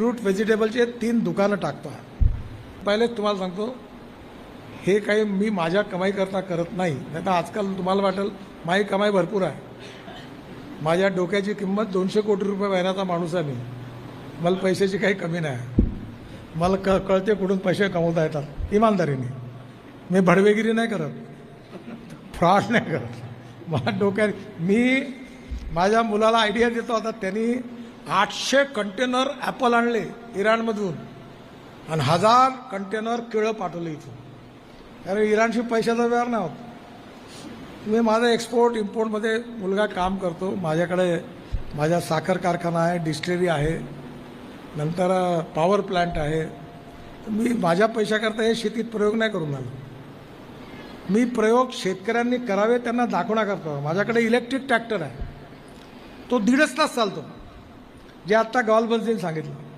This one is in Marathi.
फ्रूट व्हेजिटेबलचे तीन दुकानं टाकतो पहिलेच तुम्हाला सांगतो हे काही मी माझ्या कमाई करता करत नाही. नाही तर आजकाल तुम्हाला वाटेल माझी कमाई भरपूर आहे. माझ्या डोक्याची किंमत दोनशे कोटी रुपये महिन्याचा माणूस आहे मी. मला पैशाची काही कमी नाही. मला क कळते कुठून पैसे कमवता येतात इमानदारीने. मी भडवेगिरी नाही करत. फ्रॉड नाही करत. मला डोक्यात मी माझ्या मुलाला आयडिया देतो आता त्यांनी आठशे कंटेनर ॲपल आणले इराणमधून. आणि हजार कंटेनर केळं पाठवले इथून. कारण इराणशी पैशाचा व्यवहार नाही होत. मी माझा एक्सपोर्ट इम्पोर्टमध्ये मुलगा काम करतो. माझ्याकडे माझा साखर कारखाना आहे डिस्टिलरी आहे. नंतर पॉवर प्लांट आहे. मी माझ्या पैशाकरता हे शेतीत प्रयोग नाही करून आलो मी प्रयोग शेतकऱ्यांनी करावे त्यांना दाखवण्याकरता. माझ्याकडे इलेक्ट्रिक ट्रॅक्टर आहे. तो दीडच तास चालतो. जे आत्ता गॉल सांगितलं.